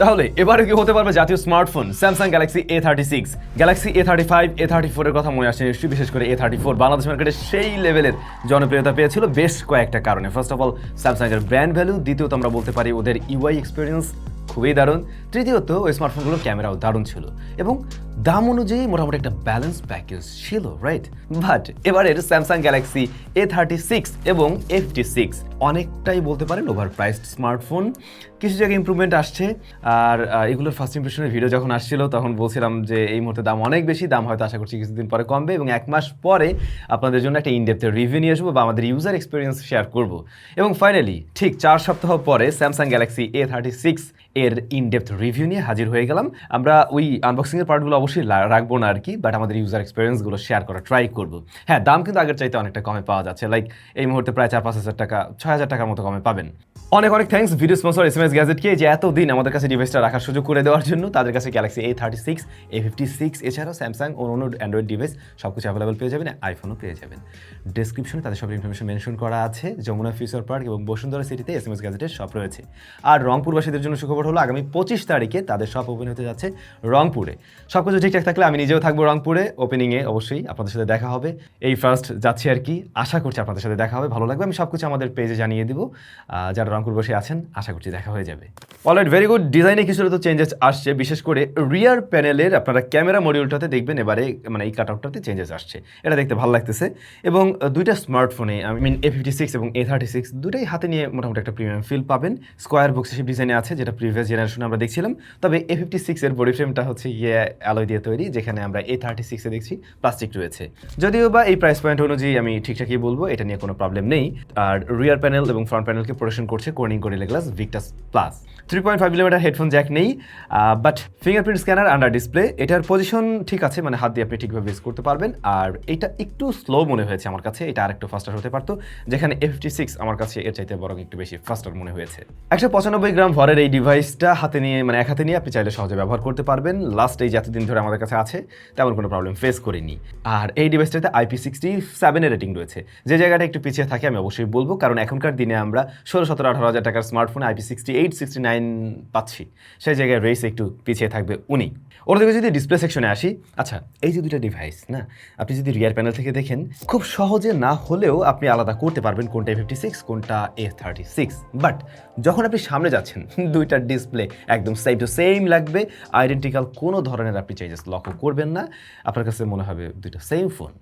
তাহলে এবারে কি হতে পারবে জাতীয় smartphone? Samsung Galaxy A thirty six Galaxy A thirty five A thirty ফোরের কথা মনে আসে নিশ্চয়ই, বিশেষ করে এ থার্টি ফোর বাংলাদেশ মার্কেটে সেই লেভেলের জনপ্রিয়তা পেয়েছিল বেশ কয়েকটা কারণে। ফার্স্ট অফ অল স্যামসাংয়ের ব্র্যান্ড ভ্যালু দ্বিতীয়ত আমরা বলতে পারি ওদের ইউআই এক্সপিরিয়েন্স খুবই দারুণ। তৃতীয়ত, ওই স্মার্টফোনগুলোর ক্যামেরাও দারুণ ছিল। এবং দাম অনুযায়ী মোটামুটি একটা ব্যালেন্স প্যাকেজ ছিল রাইট বাট এবারের Samsung Galaxy A thirty six এবং এফটি সিক্স অনেকটাই বলতে পারেন ওভার প্রাইসড স্মার্টফোন কিছু জায়গায় ইমপ্রুভমেন্ট আসছে, আর এগুলোর ফার্স্ট ইমপ্রেশনের ভিডিও যখন আসছিল, তখন বলছিলাম যে এই মুহূর্তে দাম অনেক বেশি, দাম হয়তো আশা করছি কিছুদিন পরে কমবে এবং এক মাস পরে আপনাদের জন্য একটা ইনডেপথের রিভিউ নিয়ে আসব বা আমাদের ইউজার এক্সপিরিয়েন্স শেয়ার করব। এবং ফাইনালি ঠিক চার সপ্তাহ পরে Samsung Galaxy A thirty six এর ইনডেপথ রিভিউ নিয়ে হাজির হয়ে গেলাম। আমরা ওই আনবক্সিংয়ের পার্টগুলো অবশ্যই লা- রাখব না আর কি বাট আমাদের ইউজার এক্সপিরিয়েন্সগুলো শেয়ার করা ট্রাই করব। হ্যাঁ দাম কিন্তু আগের চাইতে অনেকটা কমে পাওয়া যাচ্ছে লাইক এই মুহূর্তে প্রায় চার পাঁচ হাজার টাকা, ছয় হাজার টাকার মতো কমে পাবেন। অনেক অনেক thanks video sponsor S M S গ্যাজেটকে যে এতদিন আমাদের কাছে ডিভাইসটা রাখার সুযোগ করে দেওয়ার জন্য, তাদের কাছে Galaxy A thirty six A fifty six এছাড়াও স্যামসাং অন্য অ্যান্ড্রয়েড ডিভাইস সব কিছু অ্যাভেলেবল পেয়ে যাবেন আইফোনও পেয়ে যাবেন। ডিসক্রিপশনে তাদের সব ইনফরমেশন মেনশন করা আছে, যমুনা ফিউচার পার্ক এবং বসুন্ধরা সিটিতে এস এম এস গ্যাজেটের শপ রয়েছে। আর রংপুরবাসীদের জন্য সুখবর হলো, আগামী পঁচিশ তারিখে তাদের শপ ওপেন হতে যাচ্ছে রংপুরে। সব কিছু ঠিকঠাক থাকলে আমি নিজেও থাকব রংপুরে। ওপেনিংয়ে অবশ্যই আপনাদের সাথে দেখা হবে। এই ফার্স্ট যাচ্ছি আর কি। আশা করছি আপনাদের সাথে দেখা হবে। ভালো লাগবে। আমি সব কিছু আমাদের পেজে জানিয়ে দিব। যারা রংপুর বসে আছেন, আশা করছি দেখা হয়ে যাবে। অলরাইট ভেরি গুড ডিজাইনে কিছুটা তো চেঞ্জেস আসছে। বিশেষ করে রিয়ার প্যানেলের আপনারা ক্যামেরা মডিউলটাতে দেখবেন এবারে মানে এই কাট আউটটাতে চেঞ্জেস আসছে। এটা দেখতে ভালো লাগতেছে। এবং দুইটা স্মার্টফোনে I mean A fifty six এবং এ থার্টি সিক্স দুটাই হাতে নিয়ে মোটামুটি একটা প্রিমিয়াম ফিল পাবেন। স্কোয়ার বক্স হিসেবে ডিজাইনে আছে, যেটা প্রিভিয়াস জেনারেশনে আমরা দেখছিলাম। তবে এ ফিফটি সিক্সের বডি ফ্রেমটা হচ্ছে ইয়ে অ্যালয় দিয়ে তৈরি, যেখানে আমরা এ থার্টি সিক্সে দেখছি প্লাস্টিক রয়েছে। যদিও বা এই প্রাইস পয়েন্ট অনুযায়ী আমি ঠিকঠাকই বলব, এটা নিয়ে কোনো প্রবলেম নেই। আর রিয়ার প্যানেল এবং ফ্রন্ট প্যানেলকে প্রোটেকশন করছে Corning Gorilla Glass Victus plus three point five millimetre headphone jack নেই but fingerprint scanner under display এটার পজিশন ঠিক আছে মানে হাত দিয়ে আপনি ঠিকভাবে ইউজ করতে পারবেন। আর এটা একটু স্লো মনে হয়েছে আমার কাছে, এটা আরেকটু ফাস্টার হতে পারতো, যেখানে এফ সিক্স আমার কাছে এর চাইতে বরং একটু বেশি ফাস্টার মনে হয়েছে। একশো পঁচানব্বই গ্রাম ভরের এই ডিভাইসটা হাতে নিয়ে মানে এক হাতে নিয়ে আপনি চাইলে সহজে ব্যবহার করতে পারবেন। লাস্ট এই যতদিন ধরে আমাদের কাছে আছে, তেমন কোনো প্রবলেম ফেস করিনি। আর এই ডিভাইসটাতে আইপি সিক্সটি সেভেনের রেটিং রয়েছে। যে জায়গাটা একটু পিছিয়ে থাকে, আমি অবশ্যই বলব, কারণ এখনকার দিনে আমরা ষোলো সতেরো আঠারো হাজার টাকার স্মার্টফোনে IP sixty eight sixty nine পাচ্ছি। সেই জায়গায় রেস একটু পিছিয়ে থাকবে উনি। ওরদিকে যদি ডিসপ্লে সেকশনে আসি আচ্ছা এই যে দুইটা ডিভাইস না, আপনি যদি রিয়ার প্যানেল থেকে দেখেন, খুব সহজে না হলেও আপনি আলাদা করতে পারবেন কোনটা ফিফটি সিক্স কোনটা এ থার্টি সিক্স বাট যখন আপনি সামনে যাচ্ছেন দুইটার ডিসপ্লে একদম সেম টু সেম লাগবে আইডেন্টিক্যাল কোনো ধরনের আপনি চেঞ্জেস লক্ষ্য করবেন না, আপনার কাছে মনে হবে দুইটা সেম ফোন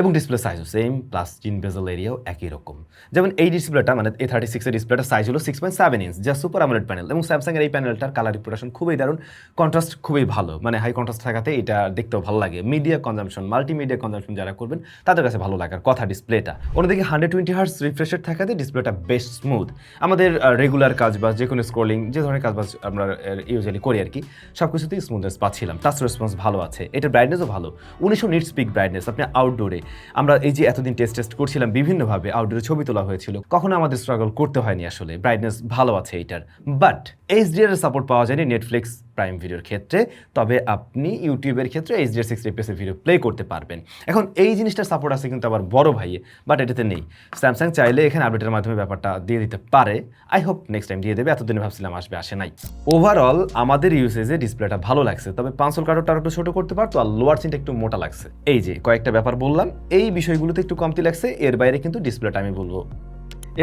এবং ডিসপ্লে সাইজও সেম প্লাস চিন বেজল এরিয়াও একই রকম। যেমন এই ডিসপ্লেটা মানে এ থার্টি সিক্সের ডিসপ্লেটা সাইজ হলো সিক্স পয়েন্ট সেভেন ইঞ্চ যা সুপার আমলেট প্যানেল এবং স্যামসাংয়ের এই প্যানেলটার কালার রিপ্রেশন খুবই দারুণ কন্ট্রাস্ট খুবই ভালো মানে হাই কন্ট্রাস্ট থাকাতে এটা দেখতেও ভালো লাগে। মিডিয়া কনজামশন মাল্টিমিডিয়া কনজামশন যারা করবেন, তাদের কাছে ভালো লাগার কথা ডিসপ্লেটা অন্যদিকে হান্ড্রেড টোয়েন্টি হার্স রিফ্রেশের থাকাতে ডিসপ্লেটা বেশ স্মুথ আমাদের রেগুলার কাজ বা যে কোনো স্ক্রোলিং যে ধরনের কাজ বাজ আমরা ইউজুয়ালি করি আর কি সব কিছুতেই স্মুথনেস পাচ্ছিলাম। টাচ ভালো আছে। এটার ব্রাইটনেসও ভালো। উনিশশো নিট স্পিক ব্রাইটনেস আপনি আউটডোরে আমরা এই যে এতদিন টেস্ট টেস্ট করছিলাম বিভিন্নভাবে আউটডোরে ছবি তোলা হয়েছিল, কখনো আমাদের স্ট্রাগল করতে হয়নি আসলে ব্রাইটনেস ভালো আছে এইটার। বাট এইচডিআর এর সাপোর্ট পাওয়া যায়নি নেটফ্লিক্স প্রাইম ভিডিওর ক্ষেত্রে, তবে আপনি ইউটিউবের ক্ষেত্রে এইচডিআর সিক্স এপিএসের ভিডিও প্লে করতে পারবেন। এখন এই জিনিসটার সাপোর্ট আছে কিন্তু আবার বড় ভাইয়ে বাট এটাতে নেই। স্যামসাং চাইলে এখানে আপডেটের মাধ্যমে ব্যাপারটা দিয়ে দিতে পারে। আই হোপ নেক্সট টাইম দিয়ে দেবে, এতদিনে ভাবছিলাম আসবে, আসে নাই। ওভারঅল আমাদের ইউসেজে ডিসপ্লেটা ভালো লাগছে, তবে পাঁচল কার্ডটা একটু ছোট করতে পারতো আর লোয়ার সিনটা একটু মোটা লাগছে। এই যে, কয়েকটা ব্যাপার বললাম, এই বিষয়গুলোতে একটু কমতি লাগছে, এর বাইরে কিন্তু ডিসপ্লেটা আমি বলব।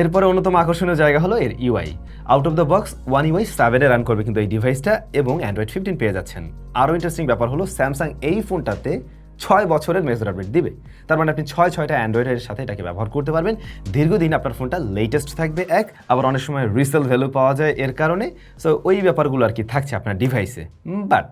এরপরে অন্যতম আকর্ষণীয় জায়গা হলো এর UI out of the box One UI সেভেনে রান করবে কিন্তু এই ডিভাইসটা এবং অ্যান্ড্রয়েড ফিফটিন পেয়ে যাচ্ছেন। আরও ইন্টারেস্টিং ব্যাপার হলো স্যামসাং এই ফোনটাতে ছয় বছরের মেজর আপডেট দিবে। তার মানে আপনি ছয়, ছয়টা অ্যান্ড্রয়েডের সাথে এটাকে ব্যবহার করতে পারবেন। দীর্ঘদিন আপনার ফোনটা লেটেস্ট থাকবে এক, আবার অনেক সময় রিসেল ভ্যালু পাওয়া যায় এর কারণে। সো ওই ব্যাপারগুলো আর কি থাকছে আপনার ডিভাইসে but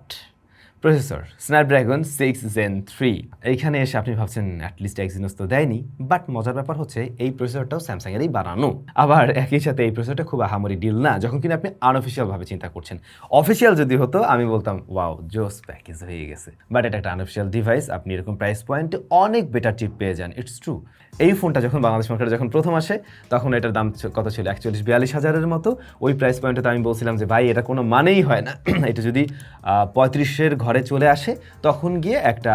processor Snapdragon six gen three এইখানে এসে আপনি ভাবছেন অ্যাটলিস্ট এক্সিনোস তো দেয়নি বাট মজার ব্যাপার হচ্ছে, এই প্রসেসরটাও স্যামসাংয়েরই বানানো। আবার একই সাথে এই প্রসেসরটা খুব আহামরি ডিল না, যখন কিনা আপনি আনঅফিসিয়াল ভাবে চিন্তা করছেন। অফিসিয়াল যদি হতো, আমি বলতাম ওয়াও জোস প্যাকেজ হয়ে গেছে। বাট এটা একটা আনঅফিসিয়াল ডিভাইস আপনি এরকম প্রাইস পয়েন্টে অনেক বেটার চিপ পেয়ে যান ইটস ট্রু এই ফোনটা যখন বাংলাদেশ মার্কেটে যখন প্রথম আসে, তখন এটার দাম কত ছিল? একচল্লিশ বিয়াল্লিশ হাজারের মতো। ওই প্রাইস পয়েন্টে তো আমি বলছিলাম যে, ভাই, এটা কোনো মানেই হয় না। এটা যদি পঁয়ত্রিশের ঘরে চলে আসে, তখন গিয়ে একটা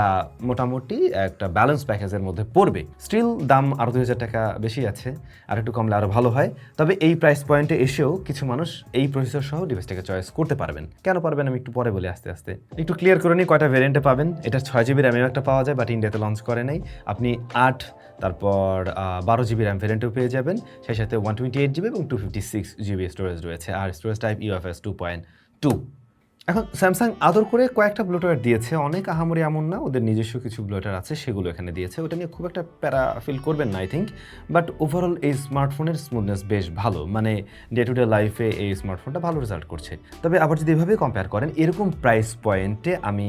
মোটামুটি একটা ব্যালেন্স প্যাকেজের মধ্যে পড়বে। স্টিল দাম আরও দুই হাজার টাকা বেশি আছে, আর একটু কমলে আরও ভালো হয়। তবে এই প্রাইস পয়েন্টে এসেও কিছু মানুষ এই প্রসেসর সহ ডিভাইসটাকে চয়েস করতে পারবেন। কেন পারবেন আমি একটু পরে বলি আস্তে আস্তে। একটু ক্লিয়ার করে নিই কয়টা ভ্যারিয়েন্টে পাবেন। এটা ছয় জিবি র্যামেও একটা পাওয়া যায় বাট ইন্ডিয়াতে লঞ্চ করে নাই। আপনি আট, তারপর বারো জিবি র্যাম ভ্যারিয়েন্টও পেয়ে যাবেন। সেই সাথে ওয়ান টোয়েন্টি এইট জিবি এবং two fifty six GB storage রয়েছে। আর storage type UFS two point two এখন স্যামসাং আদর করে কয়েকটা ব্লুটার দিয়েছে। অনেক আহামরি এমন না, ওদের নিজস্ব কিছু ব্লুটার আছে, সেগুলো এখানে দিয়েছে। ওটা নিয়ে খুব একটা প্যারা ফিল করবেন না আই থিঙ্ক বাট ওভারঅল এই স্মার্টফোনের স্মুথনেস বেশ ভালো। মানে ডে টু ডে লাইফে এই স্মার্টফোনটা ভালো রেজাল্ট করছে। তবে আবার যদি এভাবে কম্পেয়ার করেন, এরকম প্রাইস পয়েন্টে আমি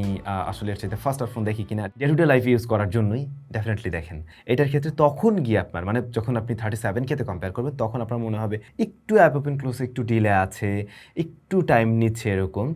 আসলে এর চাইতে ফার্স্ট ফোন দেখি কিনা day to day life use করার জন্যই ডেফিনেটলি দেখেন। এটার ক্ষেত্রে তখন গিয়ে আপনার মানে যখন আপনি থার্টি সেভেন কেতে কম্পেয়ার করবেন, তখন আপনার মনে হবে একটু অ্যাপ ওপেন ক্লোজ একটু ডিলে আছে, একটু টাইম নিচ্ছে এরকম।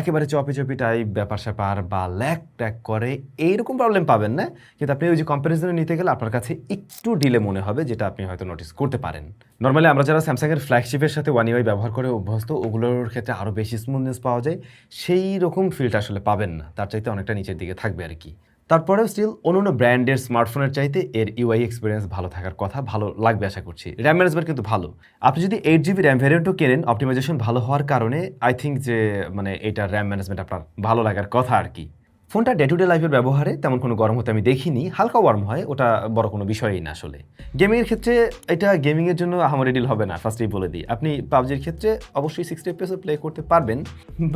একেবারে চপি চপি টাইপ ব্যাপার স্যাপার বা ল্যাক ট্যাক করে এইরকম প্রবলেম পাবেন না। কিন্তু আপনি ওই যে কম্প্যারিজনে নিতে গেলে আপনার কাছে একটু ডিলে মনে হবে, যেটা আপনি হয়তো নোটিস করতে পারেন। নর্মালি আমরা যারা স্যামসাংয়ের ফ্ল্যাগশিপের সাথে ওয়ান ইউআই ব্যবহার করে অভ্যস্ত, ওগুলোর ক্ষেত্রে আরও বেশি স্মুথনেস পাওয়া যায়, সেই রকম ফিলটা আসলে পাবেন না। তার চাইতে অনেকটা নিচের দিকে থাকবে আর কি তারপরেও স্টিল অন্য অন্য ব্র্যান্ডের স্মার্টফোনের চাইতে এর ইউআই এক্সপিরিয়েন্স ভালো থাকার কথা ভালো লাগবে আশা করছি। র্যাম ম্যানেজমেন্ট কিন্তু ভালো। আপনি যদি এইট জিবি র্যাম ভ্যারিয়েন্টও কেনেন অপটিমাইজেশন ভালো হওয়ার কারণে আই থিঙ্ক যে মানে এটার র্যাম ম্যানেজমেন্ট আপনার ভালো লাগার কথা আর কি। ফোনটা ডে টু ডে লাইফের ব্যবহারে তেমন কোনো গরম হতে আমি দেখিনি, হালকা ওয়ার্ম হয়, ওটা বড় কোনো বিষয়ই না আসলে। গেমিংয়ের ক্ষেত্রে এটা গেমিংয়ের জন্য আমার ডিল হবে না ফার্স্টেই বলে দিই। আপনি পাবজির ক্ষেত্রে অবশ্যই সিক্সটি এফপিএসও প্লে করতে পারবেন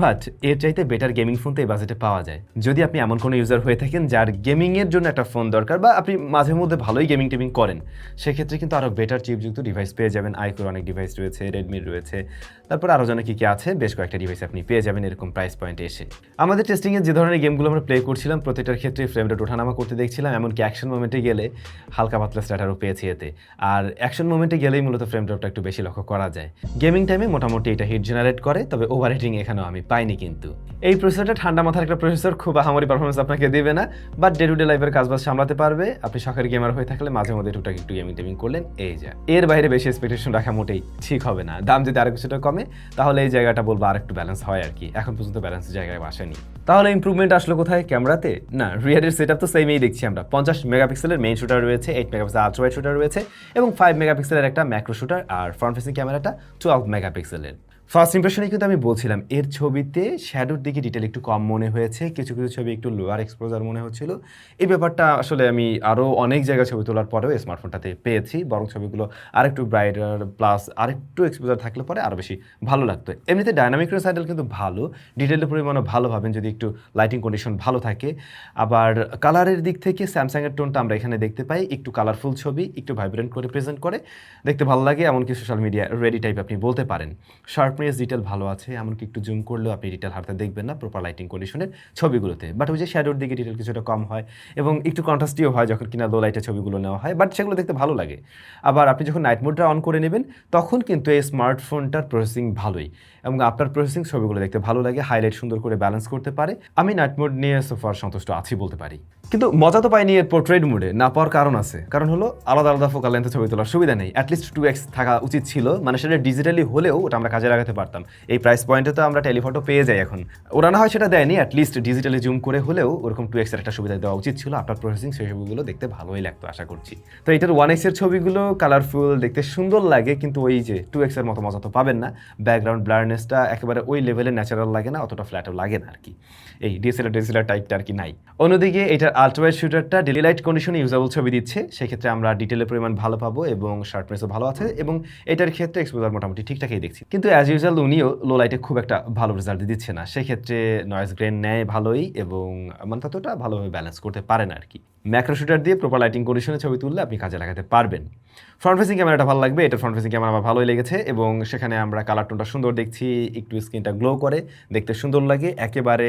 বাট এর চাইতে বেটার গেমিং ফোন তো এই বাজেটে পাওয়া যায়। যদি আপনি এমন কোনো ইউজার হয়ে থাকেন যার গেমিংয়ের জন্য একটা ফোন দরকার, বা আপনি মাঝে মধ্যে ভালোই গেমিং টেমিং করেন, সেক্ষেত্রে কিন্তু আরও বেটার চিপযুক্ত ডিভাইস পেয়ে যাবেন। আইকোর অনেক ডিভাইস রয়েছে রেডমির রয়েছে, তারপর আরও যেন কী কী আছে, বেশ কয়েকটা ডিভাইস আপনি পেয়ে যাবেন এরকম প্রাইস পয়েন্টে এসে। আমাদের টেস্টিংয়ে যে ধরনের গেমগুলো আমরা প্লে করছিলাম প্রত্যেকটার ক্ষেত্রে ফ্রেম রেট ওঠানামা করতে দেখছিলাম, এমনকি অ্যাকশন মোমেন্টে গেলে হালকা পাতলা স্ট্যাটারও পেয়েছি এতে। আর অ্যাকশন মোমেন্টে গেলেই মূলত ফ্রেম রেটটা একটু বেশি লক্ষ্য করা যায়। গেমিং টাইমে মোটামুটি এটা হিট জেনারেট করে, তবে ওভার হিটিং এখানেও আমি পাইনি কিন্তু। এই প্রসেসরটা ঠান্ডা মাথার একটা প্রসেসর খুব আহামরি পারফরমেন্স আপনাকে দেবে না বাট ডে টু ডে লাইফের কাজবাজ সামলাতে পারবে। আপনি শখের গেমার হয়ে থাকলে মাঝে মধ্যে টুকটাক একটু গেমিং টেমিং করলেন, এই যা। এর বাইরে বেশি এক্সপেকটেশন রাখা মোটেই ঠিক হবে না। দাম যদি আরও কিছুটা কমে, তাহলে এই জায়গাটা বলব আর একটু ব্যালেন্স হয় আর কি। এখন পর্যন্ত ব্যালেন্স জায়গায় আসেনি। তাহলে ইম্প্রুভমেন্ট আসলো কোথায়? ক্যামেরাতে? না রিয়ারের সেট তো সেমই দেখছি আমরা। পঞ্চাশ মেগাপিক্সেলের মেইন শুটার রয়েছে eight megapixel ultra wide shooter রয়েছে এবং ফাইভ মেগাপিক্সেলের একটা ম্যাক্রো শুটার আর ফ্রন্ট ফেসিং ক্যামেরাটা টুয়েলভ মেগাপিক্সেলের ফার্স্ট ইমপ্রেশনে কিন্তু আমি বলছিলাম, এর ছবিতে শ্যাডোর দিকে ডিটেল একটু কম মনে হয়েছে, কিছু কিছু ছবি একটু লোয়ার এক্সপোজার মনে হচ্ছিল। এই ব্যাপারটা আসলে আমি আরও অনেক জায়গায় ছবি তোলার পরেও স্মার্টফোনটাতে পেয়েছি, বরং ছবিগুলো আরেকটু ব্রাইটার প্লাস আরেকটু এক্সপোজার থাকলে পরে আরও বেশি ভালো লাগতো। এমনিতে ডায়নামিক রেসাইডেল কিন্তু ভালো ডিটেলের পরিমাণও ভালো পাবেন যদি একটু লাইটিং কন্ডিশন ভালো থাকে। আবার কালারের দিক থেকে স্যামসাংয়ের টোনটা আমরা এখানে দেখতে পাই, একটু কালারফুল ছবি, একটু ভাইব্রেন্ট করে প্রেজেন্ট করে, দেখতে ভালো লাগে, এমনকি সোশ্যাল মিডিয়া রেডি টাইপ আপনি বলতে পারেন। শার্পনেস ডিটেল ভালো আছে, এমনকি একটু জুম করলেও আপনি ডিটেল হাতে দেখবেন না প্রপার লাইটিং কন্ডিশনের ছবিগুলোতে। বাট ওই যে শ্যাডোর দিকে ডিটেল কিছুটা কম হয়, এবং একটু কন্ট্রাস্টিও হয় যখন কিনা লো লাইটের ছবিগুলো নেওয়া হয় বাট সেগুলো দেখতে ভালো লাগে। আবার আপনি যখন নাইট মোডটা অন করে নেবেন, তখন কিন্তু এই স্মার্টফোনটার প্রসেসিং ভালোই, এবং আপনার প্রসেসিং ছবিগুলো দেখতে ভালো লাগে হাইলাইট সুন্দর করে ব্যালেন্স করতে পারে। আমি নাইট মোড নিয়ে সোফার সন্তুষ্ট আছি বলতে পারি। কিন্তু মজা তো পাইনি এর পোর্ট্রেট মোডে না পাওয়ার কারণ আছে। কারণ হলো, আলাদা আলাদা ফোকাল লেন্থে ছবি তোলার সুবিধা নেই। অ্যাটলিস্ট টু এক্স থাকা উচিত ছিল। মানে সেটা ডিজিটালি হলেও ওটা আমরা কাজে লাগাতে পারতাম। এই প্রাইস পয়েন্টে তো আমরা টেলিফটো পেয়ে যাই এখন। ওরা না হয় সেটা দেয়নি অ্যাটলিস্ট ডিজিটালি জুম করে হলেও ওরকম টু এক্সের একটা সুবিধা দেওয়া উচিত ছিল। আপনার প্রসেসিং সেই ছবিগুলো দেখতে ভালোই লাগতো, আশা করছি। তো এটার ওয়ান এক্সের ছবিগুলো কালারফুল দেখতে সুন্দর লাগে, কিন্তু ওই যে টু এক্সের মতো মজা তো পাবেন না। ব্যাকগ্রাউন্ড ব্লারনেসটা একেবারে ওই লেভেলে ন্যাচারাল লাগে না, অতটা ফ্ল্যাটও লাগে না আর কি। এই ডিএসএলআর ডিএসএলআর টাইপটা আর কি নাই। অন্যদিকে এটার আলট্রাওয়াইড শুটারটা ডেলি লাইট কন্ডিশনে ইউজাবল ছবি দিচ্ছে। সেক্ষেত্রে আমরা ডিটেলের পরিমাণ ভালো পাবো এবং শার্পনেসও ভালো আছে এবং এটার ক্ষেত্রে এক্সপোজার মোটামুটি ঠিকঠাকই দেখছি। কিন্তু অ্যাজ ইউজুয়াল উনিও লো লাইটে খুব একটা ভালো রেজাল্ট দিচ্ছে না। সেক্ষেত্রে নয়েজ গ্রেন নেয় ভালোই এবং মানে ততটা ভালোভাবে ব্যালেন্স করতে পারে না আর কি ম্যাক্রো শুটার দিয়ে প্রপার লাইটিং কন্ডিশনে ছবি তুললে আপনি কাজে লাগাতে পারবেন। ফ্রন্ট ফেসিং ক্যামেরাটা ভালো লাগবে, এটা ফ্রন্ট ফেসিং ক্যামেরা আমার ভালোই লেগেছে এবং সেখানে আমরা কালার টোনটা সুন্দর দেখছি, একটু স্ক্রিনটা গ্লো করে, দেখতে সুন্দর লাগে, একেবারে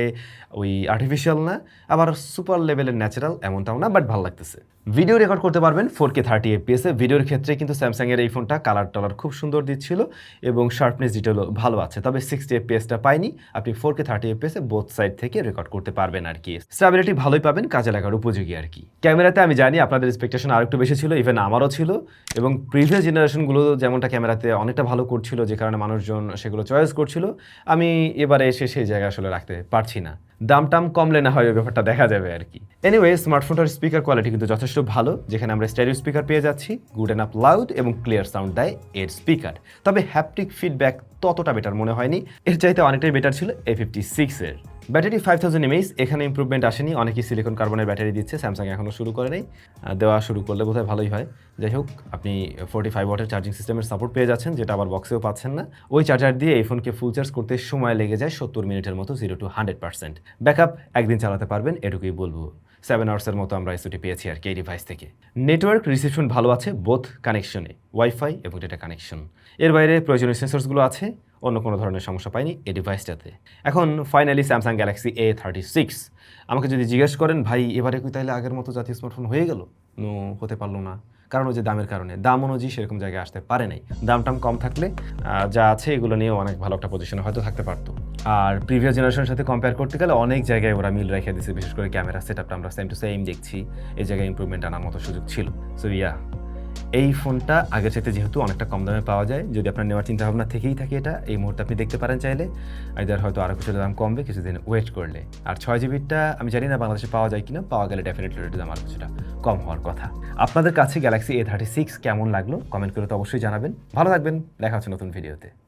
ওই আর্টিফিশিয়াল না, আবার সুপার লেভেলের ন্যাচারাল এমনটাও না বাট ভালো লাগতেছে। ভিডিও রেকর্ড করতে পারবেন ফোর কে থার্টি এফপিএসে ভিডিওর ক্ষেত্রে কিন্তু স্যামসাংয়ের এই ফোনটা কালার টালার খুব সুন্দর দিচ্ছিল এবং শার্পনেস ডিটেলও ভালো আছে, তবে সিক্সটি এফপিএসটা পাইনি। আপনি ফোর কে থার্টি এফপিএসে বোথ সাইড থেকে রেকর্ড করতে পারবেন আর কি। স্টেবিলিটি ভালোই পাবেন, কাজে লাগার উপযোগী আর কি। ক্যামেরাতে আমি জানি আপনাদের এক্সপেকটেশন আর একটু বেশি ছিল ইভেন আমারও ছিল। এবং প্রিভিয়াস জেনারেশনগুলো যেমনটা ক্যামেরাতে অনেকটা ভালো করছিল, যে কারণে মানুষজন সেগুলো চয়েস করছিল, আমি এবারে এসে সেই জায়গায় আসলে রাখতে পারছি না। দাম টাম কমলে না হয় ওই ব্যাপারটা দেখা যাবে আর কি। এনিওয়ে স্মার্টফোনটার স্পিকার কোয়ালিটি কিন্তু যথেষ্ট ভালো, যেখানে আমরা স্টেরিও স্পিকার পেয়ে যাচ্ছি গুড এন্ড আপ লাউড এবং ক্লিয়ার সাউন্ড দেয় এর স্পিকার তবে হ্যাপটিক ফিডব্যাক ততটা বেটার মনে হয়নি, এর চাইতে অনেকটাই বেটার ছিল এ ফিফটি সিক্সের ব্যাটারি ফাইভ থাউজেন্ড এমএইচ এখানে ইম্প্রুভমেন্ট আসেনি। অনেকেই সিলিকন কার্বনের ব্যাটারি দিচ্ছে স্যামসাং এখনও শুরু করে নেই। দেওয়া শুরু করলে বোধহয় ভালোই হয়। যাই হোক, আপনি ফোর্টি ফাইভ ওয়াটের চার্জিং সিস্টেমের সাপোর্ট পেয়ে যাচ্ছেন, যেটা আবার বক্সেও পাচ্ছেন না। ওই চার্জার দিয়ে এই ফোনকে ফুল চার্জ করতে সময় লেগে যায় সত্তর মিনিটের মতো zero to hundred percent backup একদিন চালাতে পারবেন, এটুকুই বলব। সেভেন আওয়ার্সের মতো আমরা এসওটি পেয়েছি আর কি ডিভাইস থেকে। নেটওয়ার্ক রিসেপশন ভালো আছে বোথ কানেকশনে ওয়াইফাই এবং ডেটা কানেকশন এর বাইরে প্রয়োজনীয় সেন্সরসগুলো আছে। অন্য কোনো ধরনের সমস্যা পাইনি এই ডিভাইসটাতে এখন finally Samsung Galaxy A thirty six আমাকে যদি জিজ্ঞেস করেন, ভাই, এবারে কি তাহলে আগের মতো জাতীয় স্মার্টফোন হয়ে গেল? নো, হতে পারল না। কারণ ওই যে দামের কারণে। দাম অনুযায়ী সেরকম জায়গায় আসতে পারে নাই। দাম টাম কম থাকলে যা আছে এগুলো নিয়েও অনেক ভালো একটা পজিশনে হয়তো থাকতে পারতো। আর প্রিভিয়াস জেনারেশনের সাথে কম্পেয়ার করতে গেলে অনেক জায়গায় ওরা মিল রেখে দিয়েছে। বিশেষ করে ক্যামেরা সেট আপটা আমরা সেম টু সেম দেখছি। এই জায়গায় ইম্প্রুভমেন্ট আনার মতো সুযোগ ছিল। সো ইয়া এই ফোনটা আগের চাইতে যেহেতু অনেকটা কম দামে পাওয়া যায়, যদি আপনার নেওয়ার চিন্তাভাবনা থেকেই থাকে এটা, এই মুহূর্তে আপনি দেখতে পারেন চাইলে। আইদার হয়তো আরও কিছু দাম কমবে, কিছুদিন ওয়েট করলে। আর ছয় জিবিটা আমি জানি না বাংলাদেশে পাওয়া যায় কিনা, পাওয়া গেলে ডেফিনেটলি এটার দাম আরও কিছুটা কম হওয়ার কথা। আপনাদের কাছে গ্যালাক্সি এ থার্টি সিক্স কেমন লাগল কমেন্ট করে তো অবশ্যই জানাবেন। ভালো থাকবেন, দেখা হচ্ছে নতুন ভিডিওতে